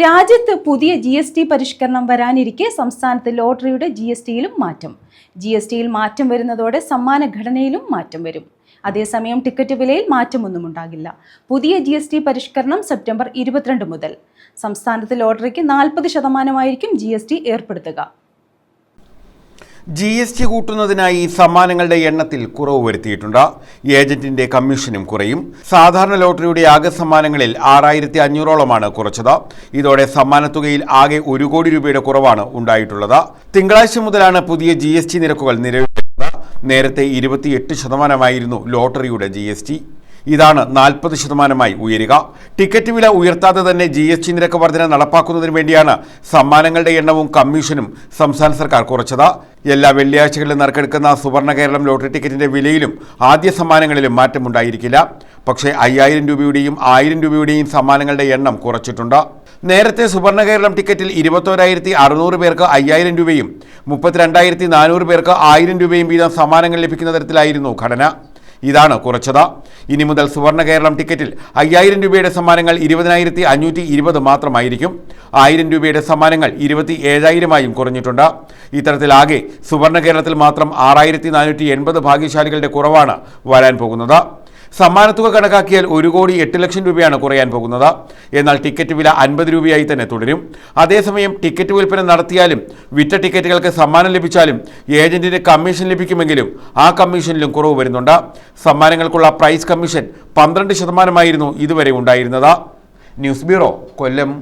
രാജ്യത്ത് പുതിയ G S T പരിഷ്കരണം വരാനിരിക്കെ സംസ്ഥാനത്ത് ലോട്ടറിയുടെ ജി എസ് ടിയിലും മാറ്റം. ജി എസ് ടിയിൽ മാറ്റം വരുന്നതോടെ സമ്മാന ഘടനയിലും മാറ്റം വരും. അതേസമയം ടിക്കറ്റ് വിലയിൽ മാറ്റമൊന്നും ഉണ്ടാകില്ല. പുതിയ ജി എസ് ടി പരിഷ്കരണം സെപ്റ്റംബർ ഇരുപത്തിരണ്ട് മുതൽ. സംസ്ഥാനത്ത് ലോട്ടറിക്ക് നാൽപ്പത് ശതമാനമായിരിക്കും ജി എസ് ടി ഏർപ്പെടുത്തുക. ജി എസ് ടി കൂട്ടുന്നതിനായി സമ്മാനങ്ങളുടെ എണ്ണത്തിൽ കുറവ് വരുത്തിയിട്ടുണ്ട്. ഏജന്റിന്റെ കമ്മീഷനും കുറയും. സാധാരണ ലോട്ടറിയുടെ ആകെ സമ്മാനങ്ങളിൽ ആറായിരത്തി അഞ്ഞൂറോളമാണ് കുറച്ചത്. ഇതോടെ സമ്മാനത്തുകയിൽ ആകെ ഒരു കോടി രൂപയുടെ കുറവാണ് ഉണ്ടായിട്ടുള്ളത്. തിങ്കളാഴ്ച മുതലാണ് പുതിയ ജി എസ് ടി നിരക്കുകൾ നിലവിൽ നേരത്തെ ഇരുപത്തിയെട്ട് ശതമാനമായിരുന്നു ലോട്ടറിയുടെ ജി എസ് ടി ഇതാണ് നാൽപ്പത് ശതമാനമായി ഉയരുക. ടിക്കറ്റ് വില ഉയർത്താതെ തന്നെ ജി എസ് ടി നിരക്ക് വർധന നടപ്പാക്കുന്നതിന് വേണ്ടിയാണ് സമ്മാനങ്ങളുടെ എണ്ണവും കമ്മീഷനും സംസ്ഥാന സർക്കാർ കുറച്ചത്. എല്ലാ വെള്ളിയാഴ്ചകളിലും നറുക്കെടുക്കുന്ന സുവർണ കേരളം ലോട്ടറി ടിക്കറ്റിന്റെ വിലയിലും ആദ്യ സമ്മാനങ്ങളിലും മാറ്റമുണ്ടായിരിക്കില്ല പക്ഷേ അയ്യായിരം രൂപയുടെയും ആയിരം രൂപയുടെയും സമ്മാനങ്ങളുടെ എണ്ണം കുറച്ചിട്ടുണ്ട്. നേരത്തെ സുവർണ കേരളം ടിക്കറ്റിൽ ഇരുപത്തോരായിരത്തി അറുന്നൂറ് പേർക്ക് അയ്യായിരം രൂപയും മുപ്പത്തിരണ്ടായിരത്തി നാനൂറ് പേർക്ക് ആയിരം രൂപയും വീതം സമ്മാനങ്ങൾ ലഭിക്കുന്ന തരത്തിലായിരുന്നു ഘടന. ഇതാണ് കുറച്ചത്. ഇനി മുതൽ സുവർണ കേരളം ടിക്കറ്റിൽ അയ്യായിരം രൂപയുടെ സമ്മാനങ്ങൾ ഇരുപതിനായിരത്തി അഞ്ഞൂറ്റി ഇരുപത് മാത്രമായിരിക്കും. ആയിരം രൂപയുടെ സമ്മാനങ്ങൾ ഇരുപത്തി ഏഴായിരമായും കുറഞ്ഞിട്ടുണ്ട്. ഇത്തരത്തിലാകെ സുവർണ കേരളത്തിൽ മാത്രം ആറായിരത്തി നാനൂറ്റി എൺപത് ഭാഗ്യശാലികളുടെ കുറവാണ് വരാൻ പോകുന്നത്. സമ്മാനത്തുക കണക്കാക്കിയാൽ ഒരു കോടി എട്ട് ലക്ഷം രൂപയാണ് കുറയാൻ പോകുന്നത്. എന്നാൽ ടിക്കറ്റ് വില അൻപത് രൂപയായി തന്നെ തുടരും. അതേസമയം ടിക്കറ്റ് വിൽപ്പന നടത്തിയാലും വിറ്റ ടിക്കറ്റുകൾക്ക് സമ്മാനം ലഭിച്ചാലും ഏജന്റിന് കമ്മീഷൻ ലഭിക്കുമെങ്കിലും ആ കമ്മീഷനിലും കുറവ് വരുന്നുണ്ട്. സമ്മാനങ്ങൾക്കുള്ള പ്രൈസ് കമ്മീഷൻ പന്ത്രണ്ട് ശതമാനമായിരുന്നു ഇതുവരെ ഉണ്ടായിരുന്നത്. News bureau Kollam.